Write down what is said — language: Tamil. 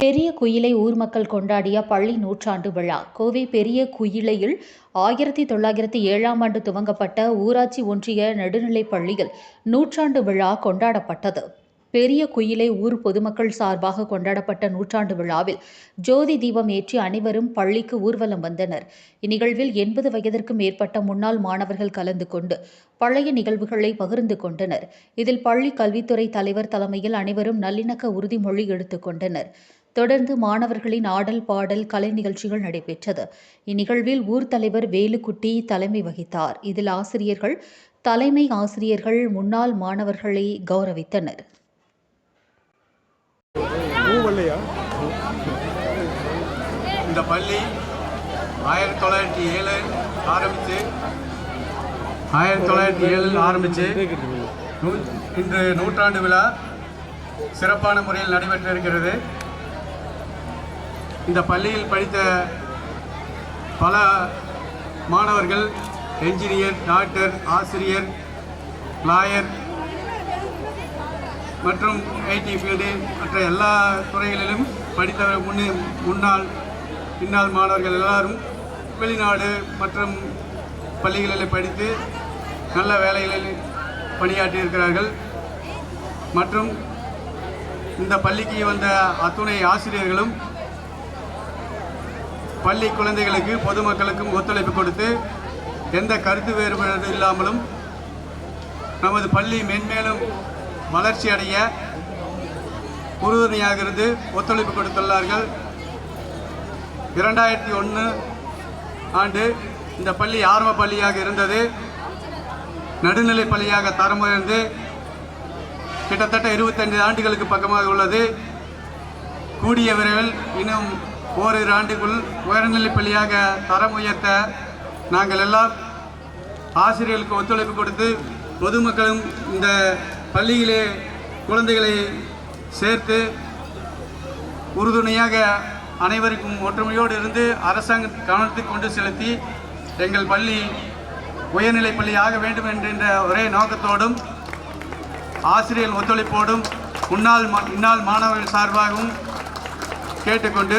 பெரிய குயிலை ஊர் மக்கள் கொண்டாடிய பள்ளி நூற்றாண்டு விழா. கோவை பெரிய குயிலையில் ஆயிரத்தி தொள்ளாயிரத்தி ஏழாம் ஆண்டு துவங்கப்பட்ட ஊராட்சி ஒன்றிய நடுநிலைப் பள்ளியில் நூற்றாண்டு விழா கொண்டாடப்பட்டது. பெரிய குயிலை ஊர் பொதுமக்கள் சார்பாக கொண்டாடப்பட்ட நூற்றாண்டு விழாவில் ஜோதி தீபம் ஏற்றி அனைவரும் பள்ளிக்கு ஊர்வலம் வந்தனர். இந்நிகழ்வில் எண்பது வயதிற்கும் மேற்பட்ட முன்னாள் மாணவர்கள் கலந்து கொண்டு பழைய நிகழ்வுகளை பகிர்ந்து கொண்டனர். இதில் பள்ளி கல்வித்துறை தலைவர் தலைமையில் அனைவரும் நல்லிணக்க உறுதிமொழி எடுத்துக் கொண்டனர். தொடர்ந்து மாணவர்களின் ஆடல் பாடல் கலை நிகழ்ச்சிகள் நடைபெற்றது. இந்நிகழ்வில் ஊர் தலைவர் வேலுக்குட்டி தலைமை வகித்தார். இதில் ஆசிரியர்கள் தலைமை ஆசிரியர்கள் முன்னாள் மாணவர்களை கௌரவித்தனர். இந்த பள்ளி ஆயிரத்தி தொள்ளாயிரத்தி ஏழு ஆரம்பித்து ஆயிரத்தி தொள்ளாயிரத்தி ஏழில் ஆரம்பித்து இன்று நூற்றாண்டு விழா சிறப்பான முறையில் நடைபெற்றிருக்கிறது. இந்த பள்ளியில் படித்த பல மாணவர்கள் என்ஜினியர் டாக்டர் ஆசிரியர் லாயர் மற்றும் ஐடி ஃபீல்டு மற்ற எல்லா துறைகளிலும் படித்த முன்னே முன்னாள் பின்னால் மாணவர்கள் எல்லாரும் வெளிநாடு மற்றும் பள்ளிகளில் படித்து நல்ல வேலைகளில் பணியாற்றியிருக்கிறார்கள். மற்றும் இந்த பள்ளிக்கு வந்த அத்துணை ஆசிரியர்களும் பள்ளி குழந்தைகளுக்கு பொதுமக்களுக்கும் ஒத்துழைப்பு கொடுத்து எந்த கருத்து வேறுபாடு இல்லாமலும் நமது பள்ளி மென்மேலும் வளர்ச்சி அடைய உறுதுணையாக இருந்து ஒத்துழைப்பு கொடுத்துள்ளார்கள். இரண்டாயிரத்தி ஒன்று ஆண்டு இந்த பள்ளி ஆரம்ப பள்ளியாக இருந்தது. நடுநிலை பள்ளியாக தரம் உயர்ந்து கிட்டத்தட்ட இருபத்தைந்து ஆண்டுகளுக்கு பக்கமாக உள்ளது. கூடிய விரைவில் இன்னும் ஓரிரு ஆண்டுக்குள் உயர்நிலைப் பள்ளியாக தரம் உயர்த்த நாங்கள் எல்லாம் ஆசிரியர்களுக்கு ஒத்துழைப்பு கொடுத்து பொதுமக்களும் இந்த பள்ளியிலே குழந்தைகளை சேர்த்து உறுதுணையாக அனைவருக்கும் ஒற்றுமையோடு இருந்து அரசாங்க கவனத்தை கொண்டு செலுத்தி எங்கள் பள்ளி உயர்நிலைப் பள்ளி ஆக வேண்டும் என்கின்ற ஒரே நோக்கத்தோடும் ஆசிரியர் ஒத்துழைப்போடும் முன்னாள் மா- முன்னாள் மாணவர்கள் சார்பாகவும் கேட்டுக்கொண்டு